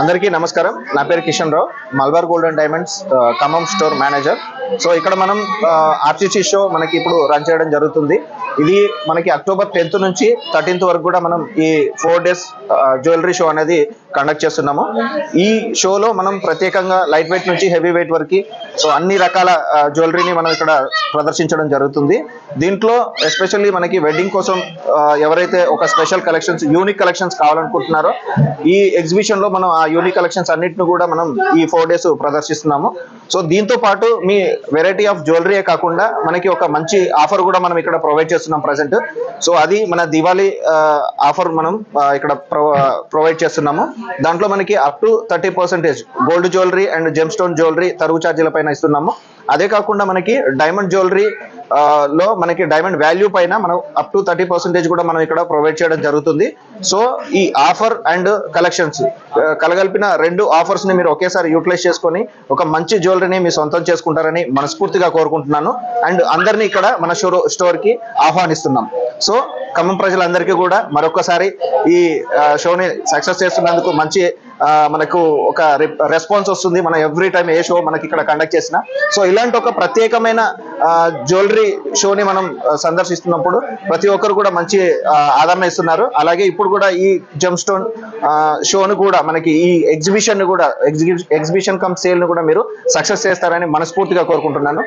అందరికీ నమస్కారం. నా పేరు Kishan Rao Malabar Gold and Diamonds Khammam store manager. So ఇక్కడ మనం ఆర్టీసీ షో మనకి ఇప్పుడు రన్ చేయడం జరుగుతుంది. ఇది మనకి అక్టోబర్ టెన్త్ నుంచి థర్టీన్త్ వరకు కూడా మనం ఈ ఫోర్ డేస్ జ్యువెలరీ షో అనేది కండక్ట్ చేస్తున్నాము. ఈ షోలో మనం ప్రత్యేకంగా లైట్ వెయిట్ నుంచి హెవీ వెయిట్ వరకు సో అన్ని రకాల జ్యువెలరీని మనం ఇక్కడ ప్రదర్శించడం జరుగుతుంది. దీంట్లో ఎస్పెషల్లీ మనకి వెడ్డింగ్ కోసం ఎవరైతే ఒక స్పెషల్ కలెక్షన్స్ యూనిక్ కలెక్షన్స్ కావాలనుకుంటున్నారో ఈ ఎగ్జిబిషన్లో మనం ఆ యూనిక్ కలెక్షన్స్ అన్నిటిని కూడా మనం ఈ ఫోర్ డేస్ ప్రదర్శిస్తున్నాము. సో దీంతో పాటు మీ వెరైటీ ఆఫ్ జ్యువెలరీ కాకుండా మనకి ఒక మంచి ఆఫర్ కూడా మనం ఇక్కడ ప్రొవైడ్ చేస్తున్నాం ప్రజెంట్ సో అది మన దివాళీ ఆఫర్ మనం ఇక్కడ ప్రొవైడ్ చేస్తున్నాము. దాంట్లో మనకి up to thirty percentage gold jewellery and gem stone jewellery తరుగు ఛార్జీల పైన ఇస్తున్నాము. అదే కాకుండా మనకి డైమండ్ జ్యువెలరీ లో మనకి డైమండ్ వాల్యూ పైన మనం అప్ టు థర్టీ పర్సెంటేజ్ కూడా మనం ఇక్కడ ప్రొవైడ్ చేయడం జరుగుతుంది. సో ఈ ఆఫర్ అండ్ కలెక్షన్స్ కలగలిపిన రెండు ఆఫర్స్ని మీరు ఒకేసారి యూటిలైజ్ చేసుకొని ఒక మంచి జ్యువెలరీని మీ సొంతం చేసుకుంటారని మనస్ఫూర్తిగా కోరుకుంటున్నాను. అండ్ అందరినీ ఇక్కడ మన షో స్టోర్కి ఆహ్వానిస్తున్నాం. సో ఖమ్మం ప్రజలందరికీ కూడా మరొకసారి ఈ షోని సక్సెస్ చేస్తున్నందుకు మంచి మనకు ఒక రెస్పాన్స్ వస్తుంది మనం ఎవ్రీ టైం ఏ షో మనకి ఇక్కడ కండక్ట్ చేసిన. సో ఇలాంటి ఒక ప్రత్యేకమైన జ్యువెలరీ షోని మనం సందర్శిస్తున్నప్పుడు ప్రతి ఒక్కరు కూడా మంచి ఆదరణ ఇస్తున్నారు. అలాగే ఇప్పుడు కూడా ఈ జమ్ స్టోన్ షోను కూడా మనకి ఈ ఎగ్జిబిషన్ని కూడా ఎగ్జిబిషన్ కమ్ సేల్ను కూడా మీరు సక్సెస్ చేస్తారని మనస్ఫూర్తిగా కోరుకుంటున్నాను.